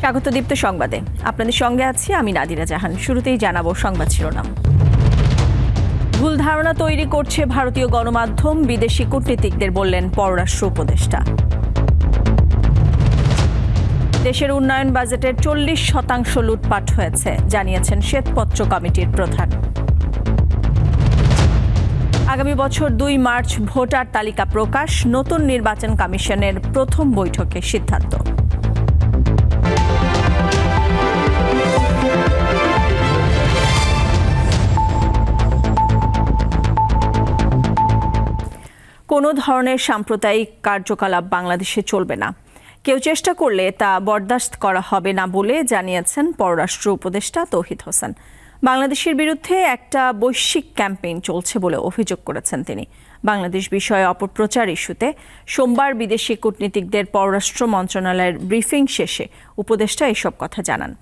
স্বাগত দীপ্ত সংবাদে। আপনাদের সঙ্গে আছি আমি নাদিরা জাহান। শুরুতেই জানাব সংবাদ শিরোনাম। ভুল ধারণা তৈরি করছে ভারতীয় গণমাধ্যম, বিদেশি কূটনীতিকদের বললেন পররাষ্ট্র উপদেষ্টা। দেশের উন্নয়ন বাজেটের চল্লিশ শতাংশ লুটপাট হয়েছে, জানিয়েছেন শ্বেতপত্র কমিটির প্রধান। আগামী বছর দুই মার্চ ভোটার তালিকা প্রকাশ, নতুন নির্বাচন কমিশনের প্রথম বৈঠকে সিদ্ধান্ত। কোনো ধরনের সাম্প্রদায়িক কার্যকলাপ বাংলাদেশে চলবে না। কেউ চেষ্টা করলে তা বরদাস্ত করা হবে না বলে জানিয়েছেন পররাষ্ট্র উপদেষ্টা তৌহিদ হোসেন। বাংলাদেশের বিরুদ্ধে একটা বৈশ্বিক ক্যাম্পেইন চলছে বলে অভিযোগ করেছেন তিনি। বাংলাদেশ বিষয়ে অপপ্রচার ইস্যুতে সোমবার বিদেশি কূটনীতিকদের পররাষ্ট্র মন্ত্রণালয়ের ব্রিফিং শেষে উপদেষ্টা এসব কথা জানান।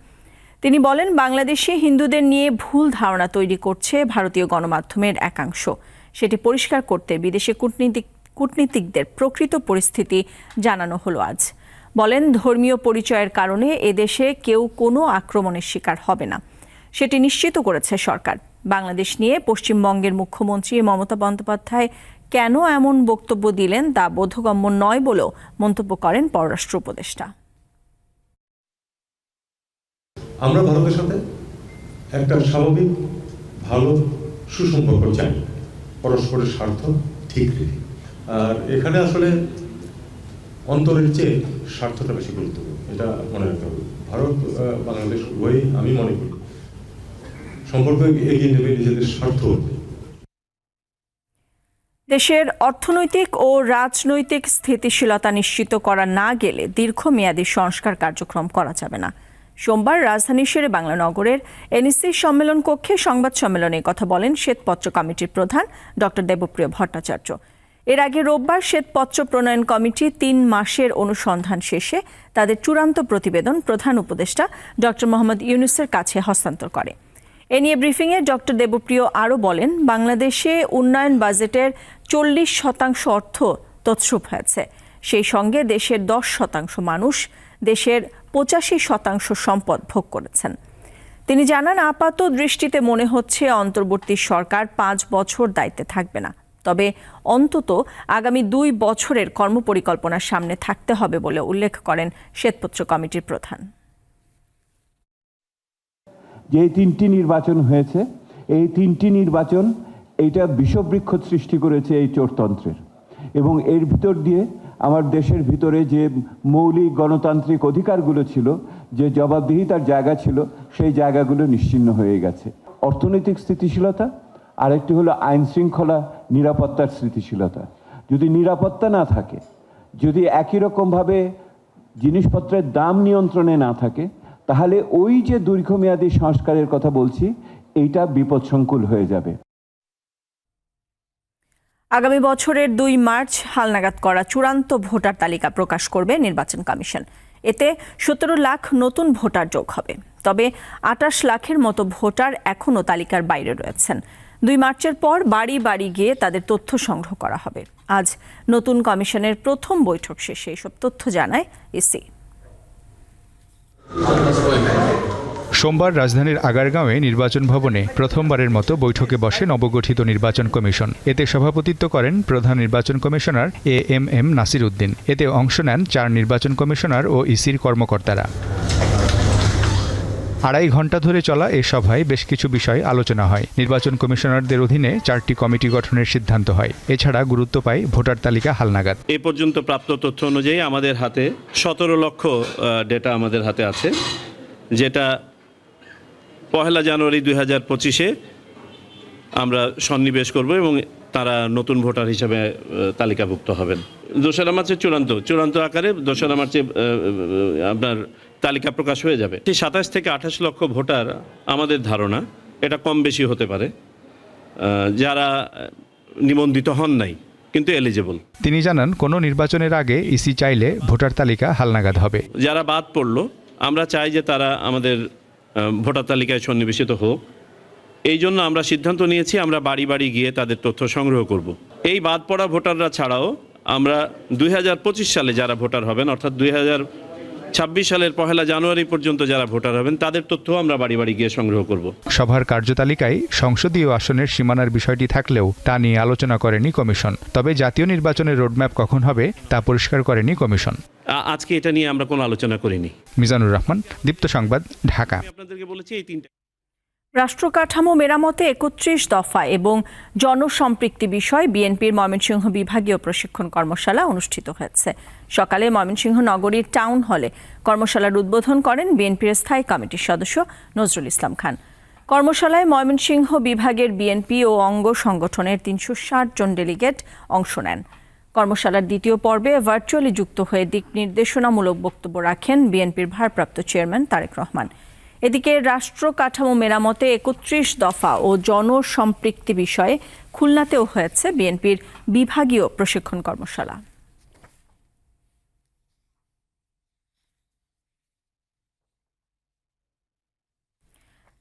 তিনি বলেন, বাংলাদেশে হিন্দুদের নিয়ে ভুল ধারণা তৈরি করছে ভারতীয় গণমাধ্যমের একাংশ। সেটি পরিষ্কার করতে বিদেশি কূটনীতিক, কূটনীতিকদের প্রকৃত পরিস্থিতি জানানো হলো আজ। বলেন, ধর্মীয় পরিচয়ের কারণে এদেশে কেউ কোনো আক্রমণের শিকার হবে না। সেটি নিশ্চিত করেছে সরকার। বাংলাদেশ নিয়ে পশ্চিমবঙ্গের মুখ্যমন্ত্রী মমতা বন্দ্যোপাধ্যায় কেন এমন বক্তব্য দিলেন তা বোধগম্য নয় বলেও মন্তব্য করেন পররাষ্ট্র উপদেষ্টা। আমরা ভারতের সাথে একটা স্বাভাবিক, ভালো সুসম্পর্ক চাই। পরস্পরের স্বার্থ ঠিক রেখে। আর এখানে আসলে অন্তরের চেয়ে স্বার্থটা বেশি গুরুত্বপূর্ণ। এটা মনে রাখতে হবে। ভারত বাংলাদেশ উভয়ই আমি মনে করি সম্পর্ক এগিয়ে নেবে নিজেদের স্বার্থ দেশের অর্থনৈতিক ও রাজনৈতিক স্থিতিশীলতা নিশ্চিত করা না গেলে দীর্ঘমেয়াদী সংস্কার কার্যক্রম করা যাবে না। সোমবার রাজধানীর শেরে বাংলা নগরের এনএসসি সম্মেলন কক্ষে সংবাদ সম্মেলনে কথা বলেন শ্বেতপত্র কমিটির প্রধান ডক্টর দেবপ্রিয় ভট্টাচার্য। এর আগে রোববার শ্বেতপত্র প্রণয়ন কমিটি তিন মাসের অনুসন্ধান শেষে তাদের চূড়ান্ত প্রতিবেদন প্রধান উপদেষ্টা ডক্টর মোহাম্মদ ইউনুসের কাছে হস্তান্তর করে। এ নিয়ে ব্রিফিংয়ে ডক্টর দেবপ্রিয় আরও বলেন, বাংলাদেশে উন্নয়ন বাজেটের চল্লিশ শতাংশ অর্থ তছরূপ হয়েছে। সেই সঙ্গে দেশের দশ শতাংশ মানুষ দেশের পঁচাশি শতাংশ সম্পদ ভোগ করেছেন। তিনি জানান, আপাত দৃষ্টিতে মনে হচ্ছে অন্তর্বর্তী সরকার পাঁচ বছর দায়িত্বে থাকবে না। তবে অন্তত আগামী দুই বছরের কর্মপরিকল্পনার সামনে থাকতে হবে বলে উল্লেখ করেন শ্বেতপত্র কমিটির প্রধান। যে তিনটি নির্বাচন হয়েছে, এই তিনটি নির্বাচন এইটা বিষবৃক্ষ সৃষ্টি করেছে এই চোরতন্ত্রের। এবং এর ভিতর দিয়ে আমার দেশের ভিতরে যে মৌলিক গণতান্ত্রিক অধিকারগুলো ছিল, যে জবাবদিহিতার জায়গা ছিল, সেই জায়গাগুলো নিশ্চিহ্ন হয়ে গেছে। অর্থনৈতিক স্থিতিশীলতা, আরেকটি হলো আইন শৃঙ্খলা, নিরাপত্তার স্থিতিশীলতা। যদি নিরাপত্তা না থাকে, যদি একই রকমভাবে জিনিসপত্রের দাম নিয়ন্ত্রণে না থাকে, তাহলে ওই যে দীর্ঘমেয়াদী সংস্কারের কথা বলছি, এইটা বিপদসংকুল হয়ে যাবে। আগামী বছরের দুই মার্চ হালনাগাদ করা চূড়ান্ত ভোটার তালিকা প্রকাশ করবে নির্বাচন কমিশন। এতে সতেরো লাখ নতুন ভোটার যোগ হবে। তবে আটাশ লাখের মতো ভোটার এখনও তালিকার বাইরে রয়েছেন। দুই মার্চের পর বাড়ি বাড়ি গিয়ে তাদের তথ্য সংগ্রহ করা হবে। আজ নতুন কমিশনের প্রথম বৈঠক শেষে এসব তথ্য জানায় ইসি সোমবার রাজধানীর আগারগাঁওয়ে নির্বাচন ভবনে প্রথমবারের মতো বৈঠকে বসে নবগঠিত নির্বাচন কমিশন। এতে সভাপতিত্ব করেন প্রধান নির্বাচন commissioner A M M Nasir Uddin. এতে অংশ নেন চার নির্বাচন কমিশনার ও ইসির কর্মকর্তারা। আড়াই ঘণ্টা ধরে চলা এ সভায় বেশ কিছু বিষয় আলোচনা হয়। নির্বাচন কমিশনারদের অধীনে চারটি কমিটি গঠনের সিদ্ধান্ত হয়। এছাড়া গুরুত্ব পায় ভোটার তালিকা হালনাগাদ। এ পর্যন্ত প্রাপ্ত তথ্য অনুযায়ী আমাদের হাতে সতেরো লক্ষ ডেটা আমাদের হাতে আছে, যেটা পহেলা জানুয়ারি দুই হাজার পঁচিশে আমরা সন্নিবেশ করব এবং তারা নতুন ভোটার হিসেবে তালিকাভুক্ত হবেন। দোসরা মার্চে চূড়ান্ত চূড়ান্ত আকারে দোসরা মার্চে আপনার তালিকা প্রকাশ হয়ে যাবে। সেই সাতাশ থেকে আঠাশ লক্ষ ভোটার আমাদের ধারণা এটা কম বেশি হতে পারে। যারা নিবন্ধিত হন নাই কিন্তু এলিজেবল তিনি জানান কোনো নির্বাচনের আগে ইসি চাইলে ভোটার তালিকা হালনাগাদ হবে। যারা বাদ পড়ল আমরা চাই যে তারা আমাদের ভোটার তালিকায় সন্নিবেশিত হোক এই জন্য আমরা সিদ্ধান্ত নিয়েছি আমরা বাড়ি বাড়ি গিয়ে তাদের তথ্য সংগ্রহ করব। এই বাদ পড়া ভোটাররা ছাড়াও আমরা দুই হাজার পঁচিশ সালে যারা ভোটার হবেন, অর্থাৎ দুই হাজার ছাব্বিশ সালের পহেলা জানুয়ারি পর্যন্ত যারা ভোটার হবেন তাদের তথ্য আমরা বাড়ি বাড়ি গিয়ে সংগ্রহ করব। সভার কার্যতালিকায় সংসদীয় আসনের সীমানার বিষয়টি থাকলেও তা নিয়ে আলোচনা করেনি কমিশন। তবে জাতীয় নির্বাচনের রোডম্যাপ কখন হবে তা পরিষ্কার করেনি কমিশন। আজকে এটা নিয়ে আমরা কোনো আলোচনা করিনি। মিজানুর রহমান দীপ্ত সংবাদ ঢাকা। আপনাদেরকে বলেছি এই তিনটা রাষ্ট্রকাঠামো মেরামতে একত্রিশ দফা এবং জনসম্পৃক্তি বিষয় বিএনপির ময়মনসিংহ বিভাগীয় প্রশিক্ষণ কর্মশালা অনুষ্ঠিত হয়েছে। সকালে ময়মনসিংহ নগরীর টাউন হলে কর্মশালার উদ্বোধন করেন বিএনপির স্থায়ী কমিটির সদস্য নজরুল ইসলাম খান। কর্মশালায় ময়মনসিংহ বিভাগের বিএনপি ও অঙ্গ সংগঠনের তিনশো ষাট জন ডেলিগেট অংশ নেন। কর্মশালার দ্বিতীয় পর্বে ভার্চুয়ালি যুক্ত হয়ে দিক নির্দেশনামূলক বক্তব্য রাখেন বিএনপির ভারপ্রাপ্ত চেয়ারম্যান তারেক রহমান। এদিকে রাষ্ট্র কাঠামো মেরামতে একত্রিশ দফা ও জনসম্পৃক্তি বিষয়ে খুলনাতেও হয়েছে বিএনপির বিভাগীয় প্রশিক্ষণ কর্মশালা।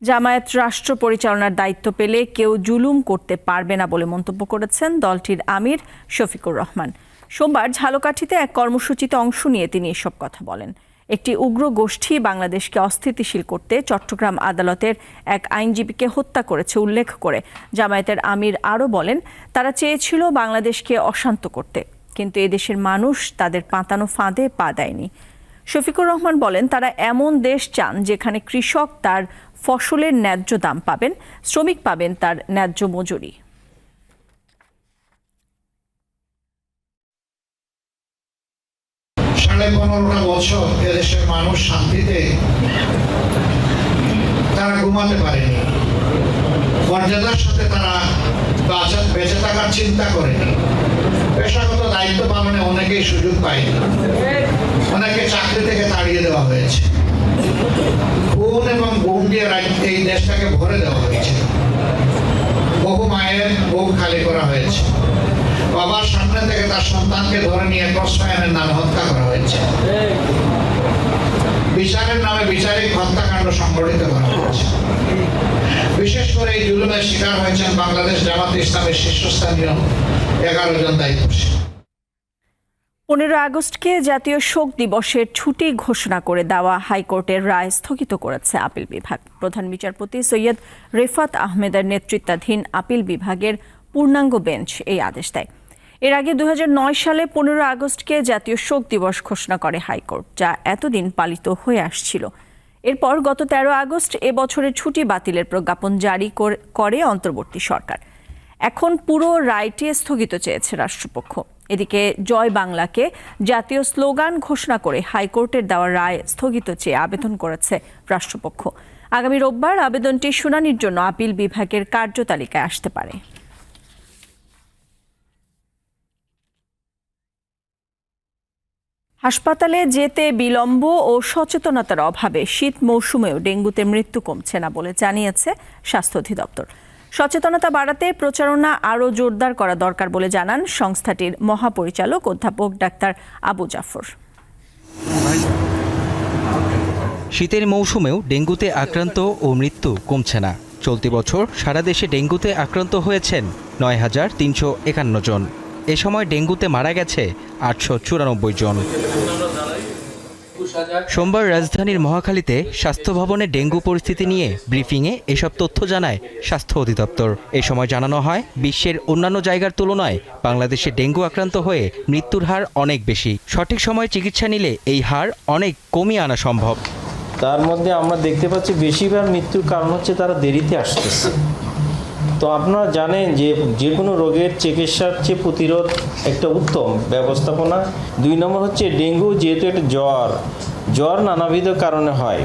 জামায়াত রাষ্ট্র পরিচালনার দায়িত্ব পেলে কেউ জুলুম করতে পারবে না বলে মন্তব্য করেছেন দলটির আমির শফিকুর রহমান। সোমবার ঝালকাঠিতে এক কর্মসূচিতে অংশ নিয়ে তিনি এসব কথা বলেন। একটি উগ্র গোষ্ঠী বাংলাদেশকে অস্থিতিশীল করতে চট্টগ্রাম আদালতের এক আইনজীবীকে হত্যা করেছে উল্লেখ করে। জামায়াতের আমির আরও বলেন, তারা চেয়েছিল বাংলাদেশকে অশান্ত করতে, কিন্তু এদেশের মানুষ তাদের পাতানো ফাঁদে পা দেয়নি। শফিকুর রহমান বলেন, তারা এমন দেশ চান যেখানে কৃষক তার ফসলের ন্যায্য দাম পাবেন, শ্রমিক পাবেন তার ন্যায্য মজুরি। সাড়ে পনেরোটা বছর এদেশের মানুষ শান্তিতে তারা ঘুমাতে পারেনি। মর্যাদার সাথে তারা বাঁচা- থাকার চিন্তা করেনি। পেশাগত দায়িত্ব পালনে অনেকেই সুযোগ পায়নি। অনেকে চাকরি থেকে তাড়িয়ে দেওয়া হয়েছে। খুন এবং গুম দিয়ে এই দেশটাকে ভরে দেওয়া হয়েছে। বহু মায়ের বুক খালি করা হয়েছে। বাবার সামনে থেকে তার সন্তানকে ধরে নিয়ে প্রশ্রয়নের নামে হত্যা করা হয়েছে। বিচারের নামে বিচারিক হত্যাকাণ্ড সংঘটিত করা হয়েছে। বিশেষ করে এই জুলুমের শিকার হয়েছেন বাংলাদেশ জামাত ইসলামের শীর্ষস্থানীয় এগারো জন দায়িত্বশীল। পনেরো আগস্টকে জাতীয় শোক দিবসের ছুটি ঘোষণা করে দেওয়া হাইকোর্টের রায় স্থগিত করেছে আপিল বিভাগ। প্রধান বিচারপতি সৈয়দ রেফাত আহমেদের নেতৃত্বাধীন আপিল বিভাগের পূর্ণাঙ্গ বেঞ্চ এই আদেশ দেয়। এর আগে দুই হাজার নয় সালে পনেরো আগস্টকে জাতীয় শোক দিবস ঘোষণা করে হাইকোর্ট, যা এতদিন পালিত হয়ে আসছিল। এরপর গত তেরো আগস্ট এ বছরের ছুটি বাতিলের প্রজ্ঞাপন জারি করে অন্তর্বর্তী সরকার। এখন পুরো রায়টি স্থগিত চেয়েছে রাষ্ট্রপক্ষ। এদিকে জয় বাংলাকে জাতীয় স্লোগান ঘোষণা করে হাইকোর্টের দেওয়া রায় স্থগিত চেয়ে আবেদন করেছে রাষ্ট্রপক্ষ। আগামী রোববার আবেদনটি শুনানির জন্য আপিল বিভাগের কার্যতালিকায় আসতে পারে। হাসপাতালে যেতে বিলম্ব ও সচেতনতার অভাবে শীত মৌসুমেও ডেঙ্গুতে মৃত্যু কমছে না বলে জানিয়েছে স্বাস্থ্য অধিদপ্তর। সচেতনতা বাড়াতে প্রচারণা আরও জোরদার করা দরকার বলে জানান সংস্থাটির মহাপরিচালক অধ্যাপক ডাক্তার আবু জাফর। শীতের মৌসুমেও ডেঙ্গুতে আক্রান্ত ও মৃত্যু কমছে না। চলতি বছর সারা দেশে ডেঙ্গুতে আক্রান্ত হয়েছেন নয় হাজার তিনশো একান্ন জন। এ সময় ডেঙ্গুতে মারা গেছে আটশো চুরানব্বই জন। সোমবার রাজধানীর মহাখালীতে স্বাস্থ্য ভবনে ডেঙ্গু পরিস্থিতি নিয়ে ব্রিফিংয়ে এসব তথ্য জানায় স্বাস্থ্য অধিদপ্তর। এ সময় জানানো হয়, বিশ্বের অন্যান্য জায়গার তুলনায় বাংলাদেশে ডেঙ্গু আক্রান্ত হয়ে মৃত্যুর হার অনেক বেশি। সঠিক সময়ে চিকিৎসা নিলে এই হার অনেক কমিয়ে আনা সম্ভব। তার মধ্যে আমরা দেখতে পাচ্ছি, বেশিরভাগ মৃত্যুর কারণ হচ্ছে তারা দেরিতে আসতেছে। তো আপনারা জানেন যে যে কোনো রোগের চিকিৎসার চেয়ে প্রতিরোধ একটা উত্তম ব্যবস্থাপনা। দুই নম্বর হচ্ছে ডেঙ্গু যেহেতু একটা জ্বর জ্বর নানাবিধ কারণে হয়।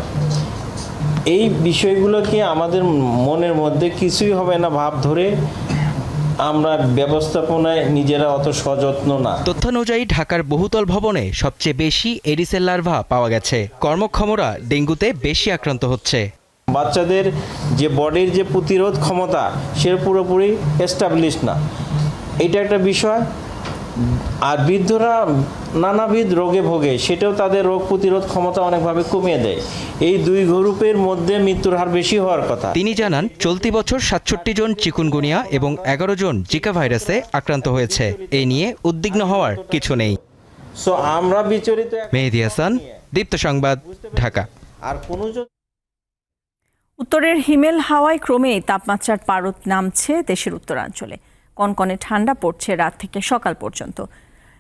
এই বিষয়গুলোকে আমাদের মনের মধ্যে কিছুই হবে না ভাব ধরে আমরা ব্যবস্থাপনায় নিজেরা অত সযত্ন না। তথ্য অনুযায়ী ঢাকার বহুতল ভবনে সবচেয়ে বেশি এডিসেল লার্ভা পাওয়া গেছে। কর্মক্ষমরা ডেঙ্গুতে বেশি আক্রান্ত হচ্ছে। বাচ্চাদের যে বডির যে প্রতিরোধ ক্ষমতা সে পুরোপুরি এস্টাবলিশ না। এটা একটা বিষয়। আর বৃদ্ধরা নানাবিধ রোগে ভোগে সেটাও তাদের রোগ প্রতিরোধ ক্ষমতা অনেকভাবে কমিয়ে দেয়। এই দুই গ্রুপের মধ্যে মৃত্যুর হার বেশি হওয়ার কথা। তিনি জানান চলতি বছর সাতষট্টি জন চিকুনগুনিয়া এবং এগারো জন জিকা ভাইরাসে আক্রান্ত হয়েছে। এ নিয়ে উদ্বিগ্ন হওয়ার কিছু নেই। সো আমরা বিচরিত মেহেদি হাসান দীপ্ত সংবাদ ঢাকা। আর কোনো উত্তরের হিমেল হাওয়ায় ক্রমেই তাপমাত্রার পারদ নামছে দেশের উত্তরাঞ্চলে। কনকনে ঠান্ডা পড়ছে রাত থেকে সকাল পর্যন্ত।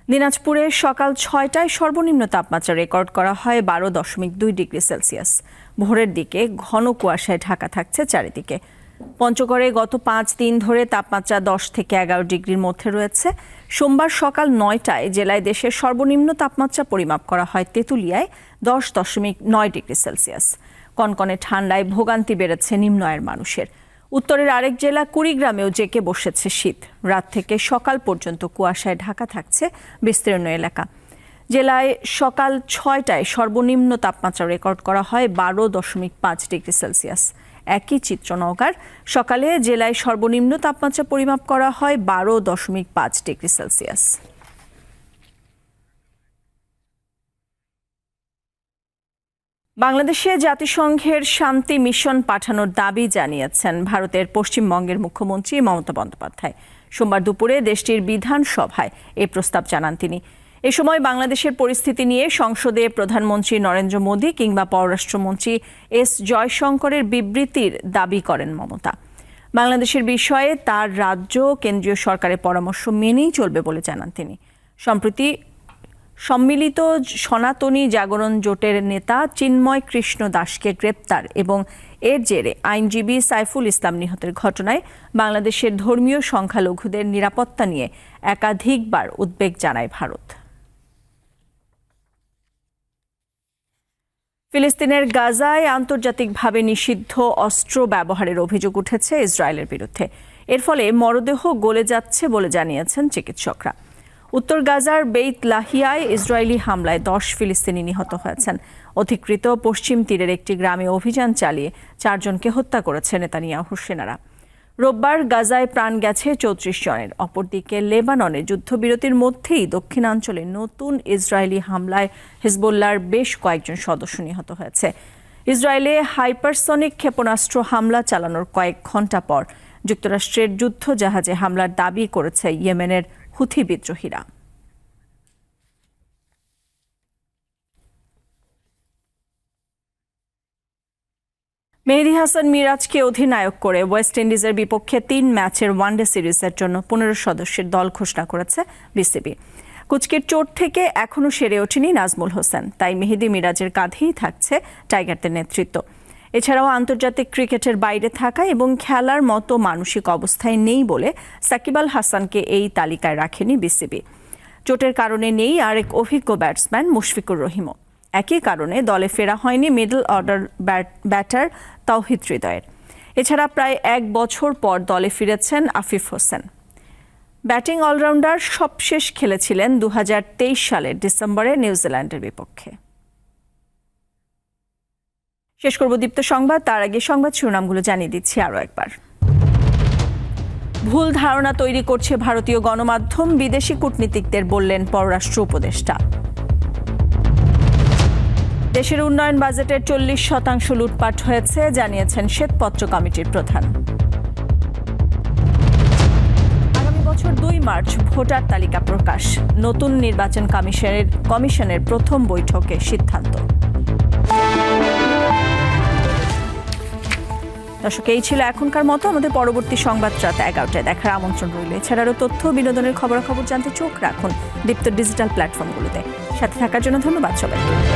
দিনাজপুরে সকাল ছয়টায় সর্বনিম্ন তাপমাত্রা রেকর্ড করা হয় বারো দশমিক দুই ডিগ্রি সেলসিয়াস। ভোরের দিকে ঘন কুয়াশায় ঢাকা থাকছে চারিদিকে। পঞ্চগড়ে গত পাঁচ দিন ধরে তাপমাত্রা দশ থেকে এগারো ডিগ্রির মধ্যে রয়েছে। সোমবার সকাল নয়টায় জেলায় দেশের সর্বনিম্ন তাপমাত্রা পরিমাপ করা হয় তেঁতুলিয়ায় দশ দশমিক নয় ডিগ্রি সেলসিয়াস। কনকনে ঠান্ডায় ভোগান্তি বেড়েছে নিম্ন আয়ের মানুষের। উত্তরের আরেক জেলা কুড়িগ্রামেও জেকে বসেছে শীত। রাত থেকে সকাল পর্যন্ত কুয়াশায় ঢাকা থাকছে বিস্তীর্ণ এলাকা। জেলায় সকাল ছয়টায় সর্বনিম্ন তাপমাত্রা রেকর্ড করা হয় বারো দশমিক পাঁচ ডিগ্রি সেলসিয়াস। একই চিত্র নওগাঁর সকালে জেলায় সর্বনিম্ন তাপমাত্রা পরিমাপ করা হয় বারো দশমিক পাঁচ ডিগ্রি সেলসিয়াস। বাংলাদেশে জাতিসংঘের শান্তি মিশন পাঠানোর দাবি জানিয়েছেন ভারতের পশ্চিমবঙ্গের মুখ্যমন্ত্রী মমতা বন্দ্যোপাধ্যায়। সোমবার দুপুরে দেশটির বিধানসভায় এ প্রস্তাব জানান তিনি। এ সময় বাংলাদেশের পরিস্থিতি নিয়ে সংসদে প্রধানমন্ত্রী নরেন্দ্র মোদী কিংবা পররাষ্ট্রমন্ত্রী এস জয়শঙ্করের বিবৃতির দাবি করেন মমতা। বাংলাদেশের বিষয়ে তার রাজ্য কেন্দ্রীয় সরকারের পরামর্শ মেনেই চলবে বলে জানান তিনি। সম্প্রতি সম্মিলিত সনাতনী জাগরণ জোটের নেতা চিন্ময় কৃষ্ণ দাসকে গ্রেপ্তার এবং এর জেরে আইনজীবী সাইফুল ইসলাম নিহতের ঘটনায় বাংলাদেশের ধর্মীয় সংখ্যালঘুদের নিরাপত্তা নিয়ে একাধিকবার উদ্বেগ জানায় ভারত। ফিলিস্তিনের গাজায় আন্তর্জাতিকভাবে নিষিদ্ধ অস্ত্র ব্যবহারের অভিযোগ উঠেছে ইসরায়েলের বিরুদ্ধে। এর ফলে মরদেহ গলে যাচ্ছে বলে জানিয়েছেন চিকিৎসকরা। উত্তর গাজার বেইত লাহিয়ায় ইসরায়েলি হামলায় দশ ফিলিস্তিনি নিহত হয়েছেন। অধিকৃত পশ্চিম তীরের একটি গ্রামে অভিযান চালিয়ে চারজনকে হত্যা করেছে নেতানিয়াহু সেনারা। রোববার গাজায় প্রাণ গেছে চৌত্রিশ জনের। অপরদিকে লেবাননে যুদ্ধবিরতির মধ্যেই দক্ষিণাঞ্চলে নতুন ইসরায়েলি হামলায় হিজবুল্লার বেশ কয়েকজন সদস্য নিহত হয়েছে। ইসরায়েলে হাইপারসনিক ক্ষেপণাস্ত্র হামলা চালানোর কয়েক ঘণ্টা পর যুক্তরাষ্ট্রের যুদ্ধ জাহাজে হামলার দাবি করেছে ইয়েমেনের হুথি বিদ্রোহীরা। মেহেদি হাসান মিরাজকে অধিনায়ক করে ওয়েস্ট ইন্ডিজের বিপক্ষে তিন ম্যাচের ওয়ানডে সিরিজের জন্য পনেরো সদস্যের দল ঘোষণা করেছে বিসিবি। কুচকের চোট থেকে এখনও সেরে ওঠেনি নাজমুল হোসেন, তাই মেহেদি মিরাজের কাঁধেই থাকছে টাইগারদের নেতৃত্ব। এছাড়াও আন্তর্জাতিক ক্রিকেটের বাইরে থাকা এবং খেলার মতো মানসিক অবস্থায় নেই বলে সাকিব আল হাসানকে এই তালিকায় রাখেনি বিসিবি। চোটের কারণে নেই আরেক অভিজ্ঞ ব্যাটসম্যান মুশফিকুর রহিমও। একই কারণে দলে ফেরা হয়নি মিডল অর্ডার ব্যাটার তাওহিদ হৃদয়ের। এছাড়া প্রায় এক বছর পর দলে ফিরেছেন আফিফ হোসেন। ব্যাটিং অলরাউন্ডার সবশেষ খেলেছিলেন দু হাজার তেইশ সালের ডিসেম্বরে নিউজিল্যান্ডের বিপক্ষে। শেষ করব দীপ্ত সংবাদ। তার আগে সংবাদ শিরোনামগুলো জানিয়ে দিচ্ছি আরও একবার। ভুল ধারণা তৈরি করছে ভারতীয় গণমাধ্যম, বিদেশি কূটনীতিকদের বললেন পররাষ্ট্র উপদেষ্টা। দেশের উন্নয়ন বাজেটের চল্লিশ শতাংশ লুটপাট হয়েছে, জানিয়েছেন শ্বেতপত্র কমিটির প্রধান। আগামী বছর দুই মার্চ, ভোটার তালিকা প্রকাশ। নতুন নির্বাচন কমিশনের কমিশনের প্রথম বৈঠকে সিদ্ধান্ত। দর্শক, এই ছিল এখনকার মতো। আমাদের পরবর্তী সংবাদ রাত এগারোটায় দেখার আমন্ত্রণ রইল। এছাড়াও তথ্য, বিনোদনের খবরাখবর জানতে চোখ রাখুন দীপ্ত ডিজিটাল প্ল্যাটফর্মগুলোতে। সাথে থাকার জন্য ধন্যবাদ সবাইকে।